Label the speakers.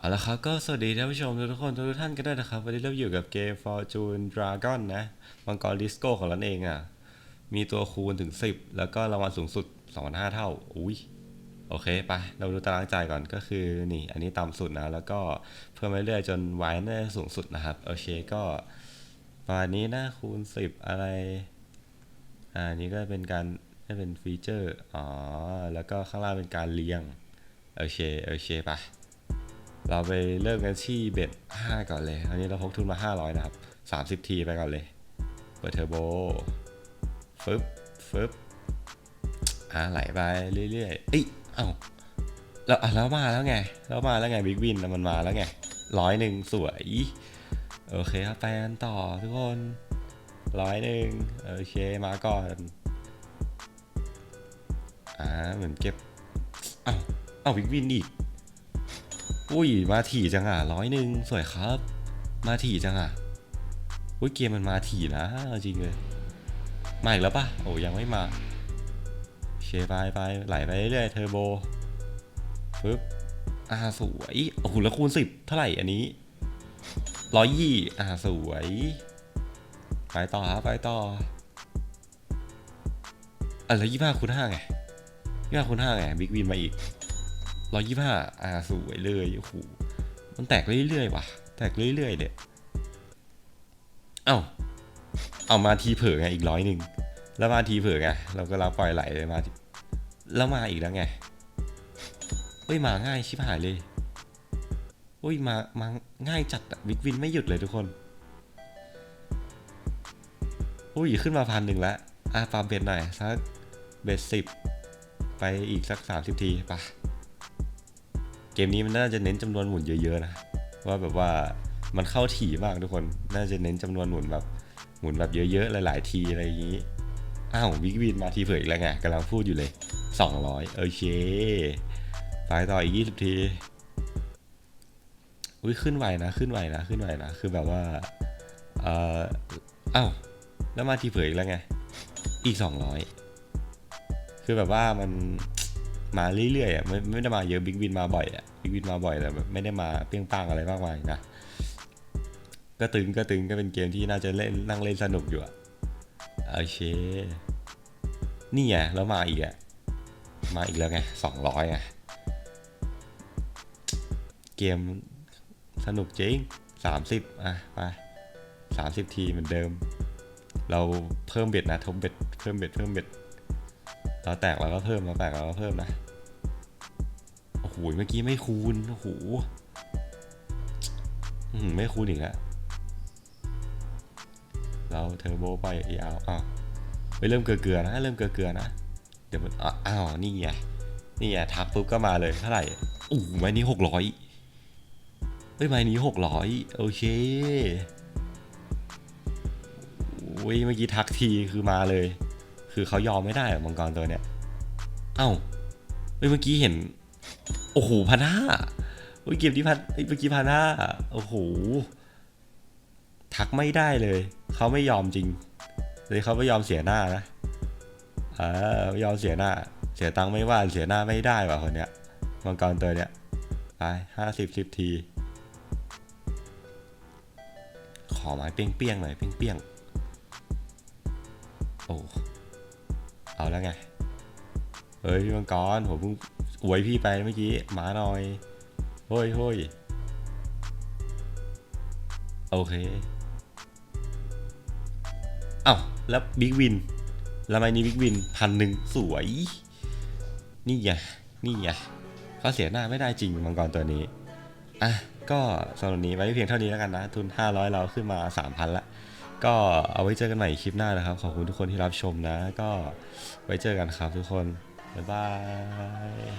Speaker 1: เอาละครับก็สวัสดีท่านผู้ชมทุกคนทุกท่านก็ได้นะครับ วันนี้เราอยู่กับเกม Fortune Dragon นะมังกรดิสโก้ของเราเองอะ มีตัวคูณถึง 10 แล้วก็รางวัลสูงสุด 2,500 เท่า อุ้ยโอเคไปเราดูตารางจ่ายก่อนก็คือนี่ อันนี้ต่ำสุดนะ แล้วก็เพิ่มไปเรื่อยๆจนไว้ได้สูงสุดนะครับ โอเคก็ประมาณนี้นะคูณ 10 อะไร อ่านี่ก็เป็นการเป็นฟีเจอร์อ๋อแล้วก็ข้างล่างเป็นการเรียง โอเค โอเคไป เราไปเริ่มกันที่เบ็ด5ก่อนเลยอันนี้เราพกทุนมา 500 นะครับ 30 ทีไปก่อนเลย เปิดเทอร์โบ ฟึบฟึบอ่าไหลไปเรื่อยๆเอ้ยเอ้าแล้วแล้วมาแล้วไง แล้วมาแล้วไงบิ๊กวินมันมาแล้วไงร้อยหนึ่งสวย โอเคครับไปกันต่อทุกคนร้อยหนึ่งโอเคมาก่อนอ่าเหมือนเก็บเอ้าเอ้าบิ๊กวินอีก อุ้ยมาถี่จังอะร้อยหนึ่งสวยครับ มาถี่จังอะอุ้ยเกมมันมาถี่นะจริงเลยมาอีกแล้วปะโอ้ยังไม่มาเคไปไปไหลไปเรื่อยเทอร์โบปึ๊บอ่าสวยโอ้โหแล้วคูณสิบเท่าไหร่อันนี้ร้อยยี่อ่าสวย ไปต่อครับไปต่ออะแล้วยี่ห้าคูณห้าไงยี่ห้าคูณห้าไงบิ๊กวินมาอีก ร้อยยี่ห้าอ่าสวยเลยโอ้โหมันแตกเรื่อยๆว่ะ แตกเรื่อยๆเลยเอ้าเอามาทีเผลอไงอีกร้อยหนึ่งแล้วมาทีเผลอไงเราก็รับปล่อยไหลเลยมาแล้วมาอีกแล้วไงเฮ้ยมาง่ายชิบหายเลยเฮ้ยมามาง่ายจัดอะวิกวินไม่หยุดเลยทุกคนอุ้ยขึ้นมาพันหนึ่งแล้วอะปาเบ็ดหน่อยสักเบ็ดสิบไปอีกสักสามสิบทีไปะ เกมนี้มันน่าจะเน้นจำนวนหมุนเยอะๆนะว่าแบบว่ามันเข้าถี่มากทุกคน น่าจะเน้นจำนวนหมุนแบบหมุนแบบเยอะๆหลาย ๆ ทีอะไรอย่างนี้ อ้าววิกวินมาทีเผยอีกแล้วไงกำลังพูดอยู่เลย 200 โอเคไปต่ออีก 20 ทีอุ้ยขึ้นไหวนะขึ้นไหวนะขึ้นไหวนะคือแบบว่าเอ่ออ้าวแล้วมาทีเผยอีกแล้วไงอีก 200 คือแบบว่ามัน มาเรื่อยๆอะไม่ไม่ได้มาเยอะบิ๊กวินมาบ่อยอะบิ๊กวินมาบ่อยแต่แบบไม่ได้มาเปรี้ยงปังอะไรมากมายนะก็ตึงก็ตึงก็เป็นเกมที่น่าจะเล่นนั่งเล่นสนุกอยู่อะโอเคนี่ไงแล้วมาอีกอะมาอีกแล้วไงสองร้อยไงเกมสนุกจริงสามสิบอะไปสามสิบทีเหมือนเดิม เราเพิ่มเบ็ดนะทบเบ็ดเพิ่มเบ็ดเพิ่มเบ็ด เราแตกเราก็เพิ่มเราแตกเราก็เพิ่มนะโอ้โหเมื่อกี้ไม่คูณโอ้โหไม่คูณอีกแล้วเราเทอร์โบไปอีเอาอ้าวไปเริ่มเกลือๆนะเริ่มเกลือๆนะเดี๋ยวมันอ้าวนี่ไงนี่ไงทักปุ๊บก็มาเลยเท่าไหร่โอ้โหไม้นี้หกร้อยเฮ้ยไม้นี้หกร้อยโอเคโอ้ยเมื่อกี้ทักทีคือมาเลย คือเขายอมไม่ได้อะมังกรตัวเนี้ย เอ้าเฮ้ยเมื่อกี้เห็น โอ้โหพันห้าเฮ้ยเกมที่พันเฮ้ยเมื่อกี้พันห้าโอ้โห ทักไม่ได้เลย เขาไม่ยอมจริงเลยเขาไม่ยอมเสียหน้านะอ่ายอมเสียหน้า เสียตังค์ไม่ว่าเสียหน้าไม่ได้ว่ะคนเนี้ย มังกรตัวเนี้ย ไปห้าสิบสิบที ขอไม้เปี้ยงๆหน่อยเปี้ยงๆโอ้ เอาแล้วไง เฮ้ยพี่มังกรผมเพิ่งอวยพี่ไปเมื่อกี้หมาหน่อยเฮ้ยเฮ้ยโอเค เอ้าแล้วบิ๊กวินแล้วไมนี้บิ๊กวินพันหนึ่งสวย นี่ไงนี่ไงเขาเสียหน้าไม่ได้จริงมังกรตัวนี้ อะ ก็สำหรับวันนี้ไว้เพียงเท่านี้แล้วกันนะ ทุน 500 เราขึ้นมา 3,000ละ ก็เอาไว้เจอกันใหม่คลิปหน้านะครับ ขอบคุณทุกคนที่รับชมนะ ก็ไว้เจอกันครับทุกคน บ๊ายบาย